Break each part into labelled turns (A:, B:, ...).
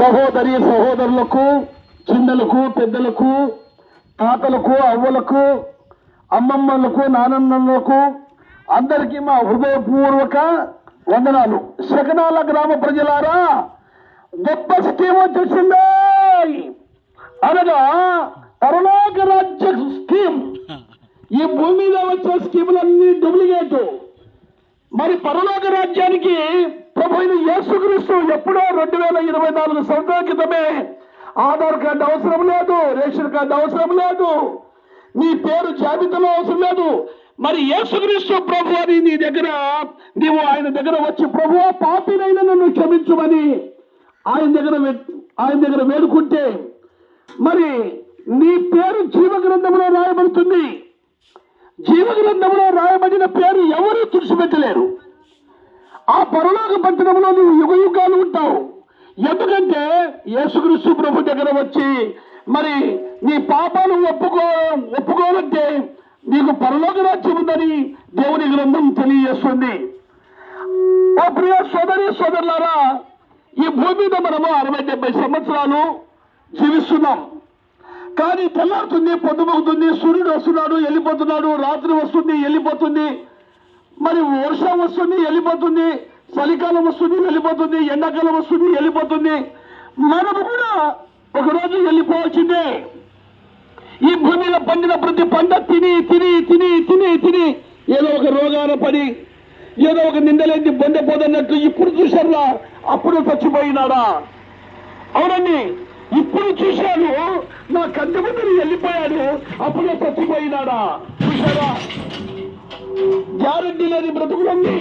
A: సహోదరి సహోదరులకు చిన్నలకు పెద్దలకు తాతలకు అవ్వలకు అమ్మమ్మలకు నానమ్మలకు అందరికీ మా హృదయపూర్వక వందనాలు. శకనాల గ్రామ ప్రజలారా గొప్ప స్కీమ్ వచ్చేసిందే. అనగా తరలోక రాజ్య స్కీమ్. ఈ భూమి మీద వచ్చే స్కీములన్నీ డూప్లికేట్ మరి పరలోక రాజ్యానికి పోయిన యేసుక్రీస్తు ఎప్పుడో రెండు వేల ఇరవై నాలుగు సంవత్సరాల క్రితమే ఆధార్ కార్డు అవసరం లేదు రేషన్ కార్డు అవసరం లేదు నీ పేరు జాబితాలో అవసరం లేదు. మరి యేసుక్రీస్తు ప్రభు అని నీ దగ్గర నీవు ఆయన దగ్గర వచ్చి ప్రభు పాపినైనా నన్ను క్షమించమని ఆయన దగ్గర ఆయన దగ్గర వేడుకుంటే మరి నీ పేరు జీవ గ్రంథంలో రాయబడుతుంది. జీవ గ్రంథంలో రాయబడిన పేరు ఎవరూ తుడిచిపెట్టలేరు? ఆ పరలోక పట్టణంలో నువ్వు యుగ యుగాలు ఉంటావు. ఎందుకంటే యేసుక్రీస్తు ప్రభు దగ్గర వచ్చి మరి నీ పాపాలు ఒప్పుకో ఒప్పుకోనంటే నీకు పరలోక రాజ్యం ఉందని దేవుని గ్రంథం తెలియజేస్తుంది. ఓ ప్రియ సోదరి సోదరులారా ఈ భూమి మీద మనము అరవై డెబ్బై సంవత్సరాలు జీవిస్తున్నాం. కానీ తెల్లారుతుంది పొద్దుమవుతుంది సూర్యుడు వస్తున్నాడు వెళ్ళిపోతున్నాడు రాత్రి వస్తుంది వెళ్ళిపోతుంది. మరి వర్షం వస్తుంది వెళ్ళిపోతుంది చలికాలం వస్తుంది వెళ్ళిపోతుంది ఎండాకాలం వస్తుంది వెళ్ళిపోతుంది. మనము కూడా ఒకరోజు వెళ్ళిపోవచ్చిందే ఈ భూమిలో పండిన ప్రతి పంట తిని తిని తిని తిని తిని ఏదో ఒక రోగాన పడి ఏదో ఒక నిందలేంది పొందపోదన్నట్టు ఇప్పుడు చూశారా అప్పుడు చచ్చిపోయినాడా? అవునండి ఇప్పుడు చూశాను. నా కంటి ముందు వెళ్ళిపోయాడు అప్పుడే చచ్చిపోయినాడా? చూశారా? గ్యారంటీ లేని బ్రతుకులుంది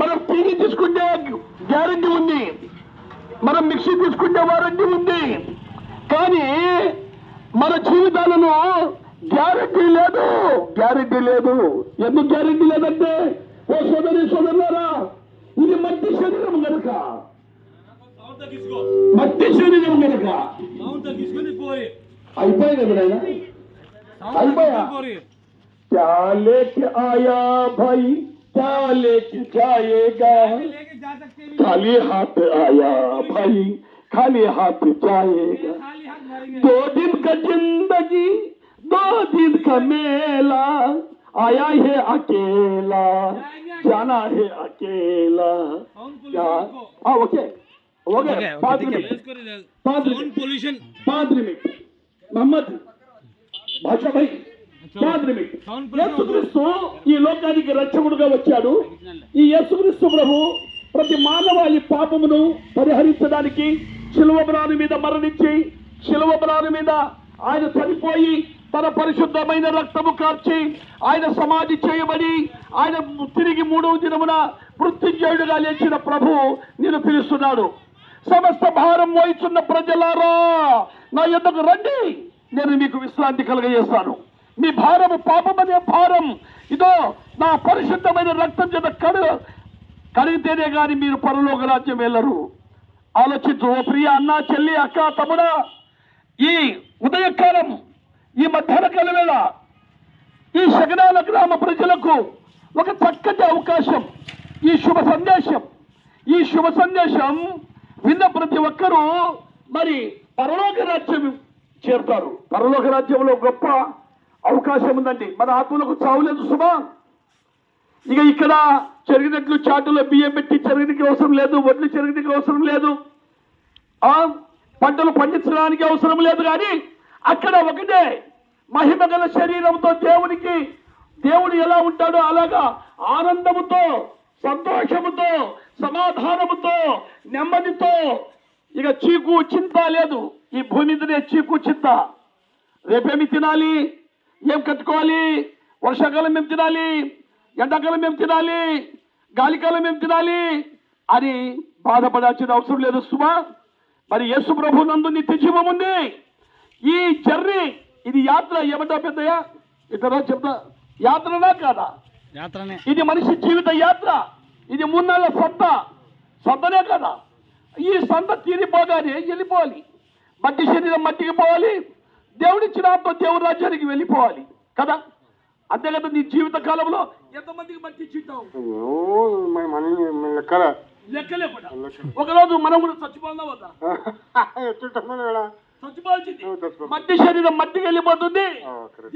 A: మనం టీవీ తీసుకుంటే గ్యారంటీ ఉంది. మనం మిక్సీ తీసుకుంటే వారంటీ ఉంది. కానీ మన జీవితాలను గ్యారంటీ లేదు. గ్యారంటీ లేదు. ఎందుకు గ్యారంటీ లేదంటే? ఓ సోదరి సోదరులారా ఇది మట్టి శరీరం కనుక మట్టి శరీరం కనుక
B: సౌండ్ తగ్గించుకొని పోరి
A: అయిపోయి కదా నాయనా?
B: సౌండ్
A: అయిపోయా? क्या लेके आया भाई? क्या लेके जाएगा? खाली हाथ आया भाई। खाली हाथ जाएगा। दो दिन का ज़िंदगी दो दिन का मेला। आया है अकेला जाना है अकेला। क्या? हाँ ओके ओके पाँच मिनट। पाँच मिनट। पाँच मिनट। मोहम्मद भाषा भाई। యేసుక్రీస్తు ఈ లోకానికి రక్షకుడుగా వచ్చాడు. ఈ యేసుక్రీస్తు ప్రభు ప్రతి మానవాళి పాపమును పరిహరించడానికి శిలువ బ్రాను మీద మరణించి శిలువ బ్రాను మీద ఆయన చనిపోయి తన పరిశుద్ధమైన రక్తము కార్చి ఆయన సమాధి చేయబడి ఆయన తిరిగి మూడవ దినమున మృత్యుంజయుడుగా లేచిన ప్రభు నేను పిలుస్తున్నాడు. సమస్త భారం మోయిచున్న ప్రజలారా నా యొద్దకు రండి. నేను మీకు విశ్రాంతి కలగజేస్తాను. మీ భారము పాపమనే భారం. ఇదో నా పరిశుద్ధమైన రక్తం చేత కడు కడిగితేనే కానీ మీరు పరలోక రాజ్యం వెళ్ళరు. ఆలోచించు ఓ ప్రియ అన్న చెల్లి అక్క తమ్ముడా ఈ ఉదయకాలం ఈ మధ్యాహ్న కాల వేళ ఈ శగనాల గ్రామ ప్రజలకు ఒక చక్కటి అవకాశం ఈ శుభ సందేశం. ఈ శుభ సందేశం విన్న ప్రతి ఒక్కరూ మరి పరలోక రాజ్యం చేరుతారు. పరలోక రాజ్యంలో గొప్ప అవకాశం ఉందండి. మన ఆత్మలకు చావులేదు సుమా. ఇక ఇక్కడ చెరిగినట్లు చాటులో బియ్యం పెట్టి చెరగడానికి అవసరం లేదు వడ్లు చెరగడానికి అవసరం లేదు. ఆ పంటలు పండించడానికి అవసరం లేదు కానీ అక్కడ ఒకటే మహిమ గల శరీరంతో దేవునికి దేవుడు ఎలా ఉంటాడో అలాగా ఆనందముతో సంతోషముతో సమాధానముతో నెమ్మదితో ఇక చీకు చింత లేదు. ఈ భూమి మీదనే చీకు చింత. రేపేమి తినాలి? ఏం కట్టుకోవాలి వర్షాకాలం ఏం తినాలి? ఎండాకాలం ఏం తినాలి? గాలికాలం ఏం తినాలి? అని బాధపడాల్సిన అవసరం లేదు సుమా. మరి యేసు ప్రభు నందు నిత్య జీవం ఉంది. ఈ జర్నీ ఇది యాత్ర ఏమంటా పెద్దయ్య? ఇతర చెప్తా యాత్రనా కాదా?
B: యాత్రనే.
A: ఇది మనిషి జీవిత యాత్ర. ఇది నెలల సంత. సంతనే కదా. ఈ సంత తీరిపోగానే వెళ్ళిపోవాలి. మట్టి శరీరం మట్టికి పోవాలి. దేవుడిచ్చిన ఆత్మ దేవుడి రాజ్యానికి వెళ్ళిపోవాలి కదా? అంతే కదా నీ జీవిత కాలంలో? ఎంతమందికి లెక్క లేకుండా ఒకరోజు మనం కూడా చచ్చిపోదా వద్దా? చచ్చిపోవాల్సింది. మట్టి శరీరం మట్టికి వెళ్ళిపోతుంది.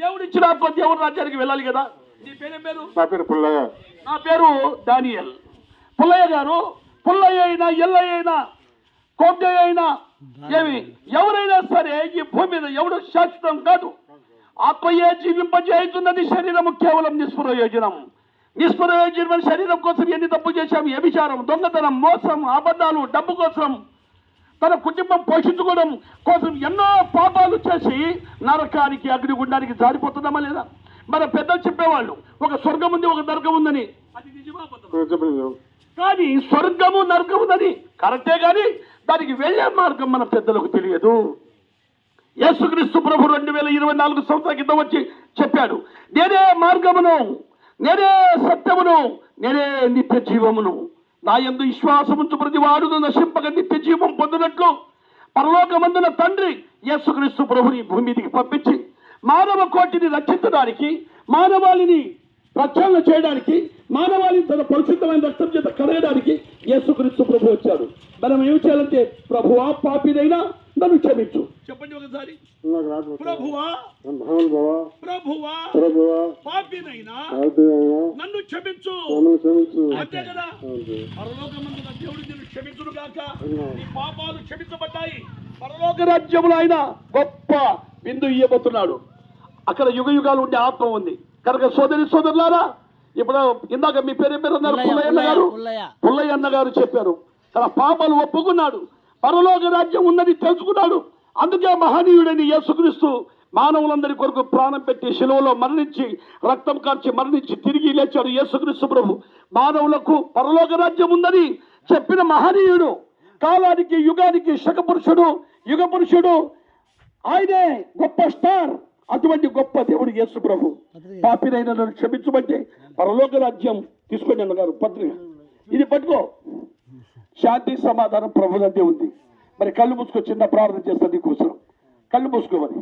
A: దేవుడు ఇచ్చిన ఆత్మ దేవుడు రాజ్యానికి వెళ్ళాలి కదా? నీ పేరేం పేరు?
C: నా పేరు పుల్లయ్య.
A: నా పేరు దానియల్ పుల్లయ్య గారు పుల్లయ్య అయినా ఎల్లయ్య అయినా కోగ్గయ్య అయినా ఏమి? ఎవరైనా సరే ఈ భూమి మీద ఎవడు శాశ్వతం కాదు. ఆత్మయే జీవింపజేయుతున్నది శరీరము కేవలం నిష్ప్రయోజనం నిష్ప్రయోజనమైన శరీరం కోసం ఎన్ని తప్పు చేశాం వ్యభిచారం దొంగతనం మోసం అబద్ధాలు డబ్బు కోసం తన కుటుంబం పోషించుకోవడం కోసం ఎన్నో పాపాలు చేసి నరకానికి అగ్నిగుండానికి జారిపోతుందామా లేదా? మన పెద్దలు చెప్పేవాళ్ళు ఒక స్వర్గం ఉంది ఒక నరకం ఉందని. అది నిజమా కానీ స్వర్గము నరకం ఉందని కరెక్టే కానీ దానికి వెళ్ళే మార్గం మన పెద్దలకు తెలియదు. యేసుక్రీస్తు ప్రభు రెండు వేల ఇరవై నాలుగు సంవత్సరాల కింద వచ్చి చెప్పాడు నేనే మార్గమును నేనే సత్యమును నేనే నిత్య జీవమును. నా ఎందు విశ్వాసముంచు ప్రతి వాడును నశింపక నిత్య జీవం పొందినట్లు పరలోకమందున తండ్రి యేసుక్రీస్తు ప్రభుని భూమి మీదకి పంపించి మానవ కోటిని రక్షించడానికి మానవాళిని రక్షణ చేయడానికి మానవాళిని తన పరిశుద్ధమైన రక్తం చేత కడగడానికి యేసుక్రీస్తు ప్రభు వచ్చాడు. మనం ఏం చేయాలంటే ప్రభువా పాపినైనా నన్ను క్షమించు. చెప్పండి ఒకసారి. ప్రభువా ప్రభువా
C: ప్రభువా
A: పాపినైనా
C: ఆదిత్యయ్య,
A: నన్ను క్షమించు.
C: నన్ను క్షమించు.
A: అంతే కదా?
C: అంతే.
A: పరలోకమందున దేవుడు నిన్ను క్షమించును గాక.
C: అవును.
A: నీ పాపాలు క్షమించబడ్డాయి. పరలోక రాజ్యములో ఆయన గొప్ప బిందు ఇయ్యబోతున్నాడు. అక్కడ యుగ యుగాలు ఉండే ఆత్మ ఉంది. కనుక సోదరి సోదరులారా ఇప్పుడు ఇందాక మీ పేరు పేరు అన్నారు. పుల్లయ్య అన్న గారు పుల్లయ్య అన్న గారు చెప్పారు. తన పాపాలు ఒప్పుకున్నాడు. పరలోక రాజ్యం ఉన్నది తెలుసుకున్నాడు. అందుకే మహనీయుడని యేసుక్రీస్తు మానవులందరి కొరకు ప్రాణం పెట్టి శిలువలో మరణించి రక్తం కార్చి మరణించి తిరిగి లేచాడు యేసుక్రీస్తు ప్రభు. మానవులకు పరలోక రాజ్యం ఉందని చెప్పిన మహనీయుడు కాలానికి యుగానికి శక పురుషుడు యుగ పురుషుడు ఆయనే గొప్ప స్టార్. అటువంటి గొప్ప దేవుడు యేసు ప్రభు. పాపినైన క్షమించమంటే పరలోక రాజ్యం తీసుకొని అన్నగారు పత్రిక. ఇది పట్టుకో. శాంతి సమాధానం ప్రభులంటే ఉంది. మరి కళ్ళు మూసుకో చిన్న ప్రార్థన చేస్తుంది నీకోసం. కళ్ళు మూసుకోమని